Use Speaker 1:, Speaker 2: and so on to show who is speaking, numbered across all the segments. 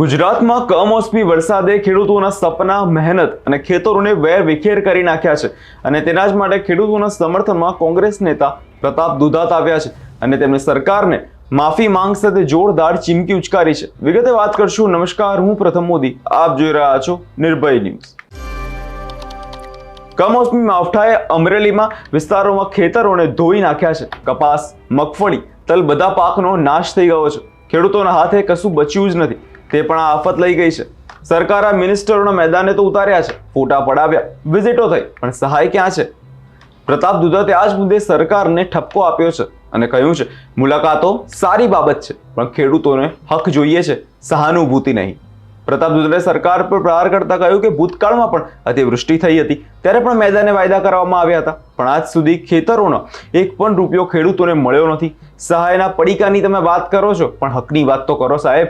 Speaker 1: ગુજરાતમાં કમોસમી વરસાદે ખેડૂતોના સપના, મહેનત અને ખેતરોને વેર વિખેર કરી નાખ્યા છે. અને તેના જ માટે ખેડૂતોના સમર્થનમાં કોંગ્રેસ નેતા પ્રતાપ દુધાત આવ્યા છે અને તેમણે સરકારને માફી માંગ સાથે જોરદાર ચીમકી ઉચકારી છે. વિગતે વાત કરશું. નમસ્કાર, હું પ્રથમ મોદી. આપ જોઈ રહ્યા છો નિર્ભય ન્યૂઝ. કમોસમી માવઠાએ અમરેલીમાં વિસ્તારોમાં ખેતરોને ધોઈ નાખ્યા છે. કપાસ, મગફળી, તલ બધા પાકનો નાશ થઈ ગયો છે. ખેડૂતોના હાથે કશું બચ્યું જ નથી. તે પણ આ આફત લઈ ગઈ છે. સરકાર આ મિનિસ્ટરોના મેદાને તો ઉતાર્યા છે. ફોટા પડાવ્યા. વિઝિટો થઈ. પણ સહાય ક્યાં છે? પ્રતાપ દુધતે આ જ મુદ્દે સરકારને ઠપકો આપ્યો છે અને કહ્યું છે, મુલાકાતો સારી બાબત છે, પણ ખેડૂતોને હક જોઈએ છે. સહાનુભૂતિ નહીં. પ્રતાપ દુધરે સરકાર પર પ્રહાર કરતા કહ્યું કે, ભૂતકાળમાં પણ અતિવૃષ્ટિ થઈ હતી. ત્યારે પણ મેદાને વાયદા કરવામાં આવ્યા હતા. પણ આજ સુધી ખેતરોનો એક પણ રૂપિયો ખેડૂતોને મળ્યો નથી. સહાયના પડીકાની તમે વાત કરો છો, પણ હકની વાત તો કરો સાહેબ.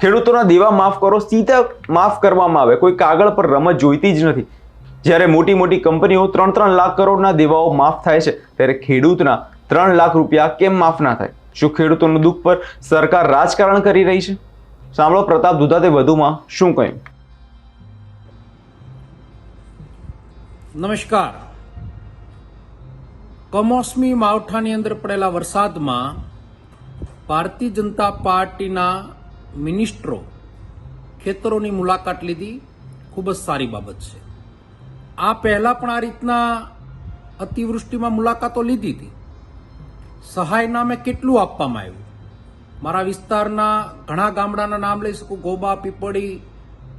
Speaker 1: ખેડૂતોના દેવા માફ કરો, સીધા માફ કરવામાં આવે. કોઈ કાગળ પર રમત જોઈતી જ નથી. જ્યારે મોટી મોટી કંપનીઓ ત્રણ ત્રણ લાખ કરોડના દેવાઓ માફ થાય છે, ત્યારે ખેડૂતના ત્રણ લાખ રૂપિયા કેમ માફ ના થાય? શું ખેડૂતોનું દુઃખ પર સરકાર રાજકારણ કરી રહી છે? સાંભળો પ્રતાપ દુધાતે વધુમાં શું કહ્યું?
Speaker 2: નમસ્કાર. કમોસમી માવઠાની અંદર પડેલા વરસાદમાં ભારતીય જનતા પાર્ટીના મિનિસ્ટરો ખેતરોની મુલાકાત લીધી, ખૂબ જ સારી બાબત છે. આ પહેલાં પણ આ રીતના અતિવૃષ્ટિમાં મુલાકાતો લીધી હતી. સહાય નામે કેટલું આપવામાં આવ્યું? મારા વિસ્તારના ઘણા ગામડાના નામ લઈ શકું, ગોબા, પીપળી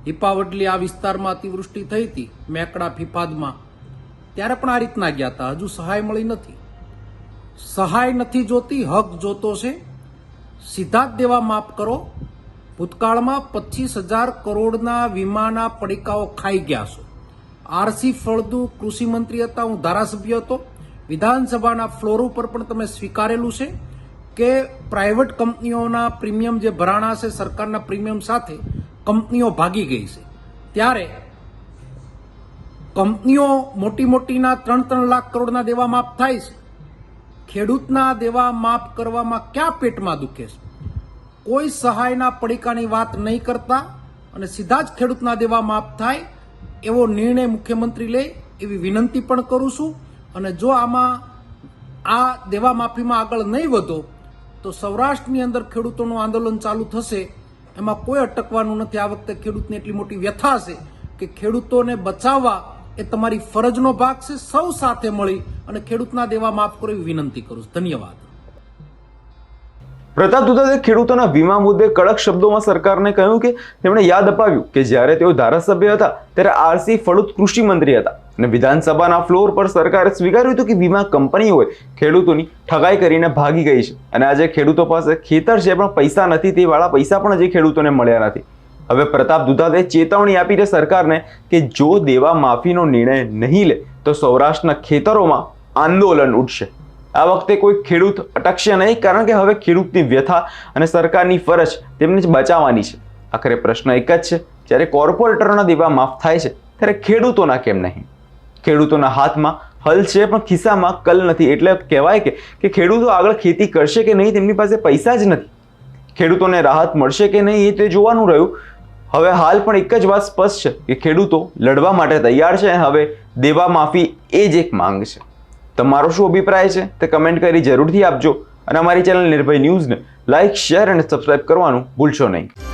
Speaker 2: હિપાવડલી આ વિસ્તારમાં અતિવૃષ્ટિ થઈ હતી, મેકડા, ફિફાદમાં. ત્યારે પણ આ રીતના ગયા હતા, હજુ સહાય મળી નથી. સહાય નથી જોતી, હક જોતો છે. સીધા જ દેવા માફ કરો ભૂતકાળમાં પચીસ હજાર કરોડના વીમાના પડીકાઓ ખાઈ ગયા છો. આરસી ફળદુ કૃષિ મંત્રી હતા, હું ધારાસભ્ય હતો. વિધાનસભાના ફ્લોર ઉપર પણ તમે સ્વીકારેલું છે કે પ્રાઇવેટ કંપનીઓના પ્રીમિયમ જે ભરાણા છે, સરકારના પ્રીમિયમ સાથે કંપનીઓ ભાગી ગઈ છે. ત્યારે કંપનીઓ મોટી મોટીના ત્રણ ત્રણ લાખ કરોડના દેવા માફ થાય છે. ખેડૂતના દેવા માફ કરવામાં ક્યાં પેટમાં દુખે છે? કોઈ સહાયના પડીકાની વાત નહીં કરતા અને સીધા જ ખેડૂતના દેવા માફ થાય એવો નિર્ણય મુખ્યમંત્રી લે એવી વિનંતી પણ કરું છું. અને જો આમાં આ દેવા માફીમાં આગળ નહીં વધો, તો સૌરાષ્ટ્રની અંદર ખેડૂતોનું આંદોલન ચાલુ થશે. એમાં કોઈ અટકવાનું નથી. આ વખતે ખેડૂતને એટલી મોટી વ્યથા છે કે ખેડૂતોને બચાવવા એ તમારી ફરજનો ભાગ છે. સૌ સાથે મળી અને ખેડૂતના દેવા માફ કરો એવી વિનંતી કરું છું. ધન્યવાદ.
Speaker 1: પ્રતાપ દુધાતે ખેડૂતોના વીમા મુદ્દે કડક શબ્દોમાં સરકારને કહ્યું કે તેમણે યાદ અપાવ્યું કે જ્યારે તેઓ ધારાસભ્ય હતા, ત્યારે આરસી ફળુત કૃષિ મંત્રી હતા. અને વિધાનસભાના ફ્લોર પર સરકારે સ્વીકાર્યું હતું કે વીમા કંપનીઓએ ખેડૂતોની ઠગાઈ કરીને ભાગી ગઈ છે. અને આજે ખેડૂતો પાસે ખેતર છે, પણ પૈસા નથી, તે વાળા પૈસા પણ હજી ખેડૂતોને મળ્યા નથી. હવે પ્રતાપ દુધાતે ચેતવણી આપી છે સરકારને કે જો દેવા માફીનો નિર્ણય નહીં લે, તો સૌરાષ્ટ્રના ખેતરોમાં આંદોલન ઉઠશે આ વખતે કોઈ ખેડૂત અટકશે નહીં, કારણ કે હવે ખેડૂતની વ્યથા અને સરકારની ફરજ તેમને જ બચાવવાની છે. આખરે પ્રશ્ન એક જ છે, જ્યારે કોર્પોરેટરોના દેવા માફ થાય છે, ત્યારે ખેડૂતોના કેમ નહીં? ખેડૂતોના હાથમાં હલ છે, પણ ખિસ્સામાં કલ નથી. એટલે કહેવાય કે કે ખેડૂતો આગળ ખેતી કરશે કે નહીં, તેમની પાસે પૈસા જ નથી. ખેડૂતોને રાહત મળશે કે નહીં, એ તે જોવાનું રહ્યું. હવે હાલ પણ એક જ વાત સ્પષ્ટ છે, કે ખેડૂતો લડવા માટે તૈયાર છે અને હવે દેવા માફી એ જ એક માંગ છે. તમારો શું અભિપ્રાય છે તે કમેન્ટ કરી જરૂરથી આપજો. અને અમારી ચેનલ નિર્ભય ન્યૂઝને લાઇક શેર અને સબસ્ક્રાઇબ કરવાનું ભૂલશો નહીં.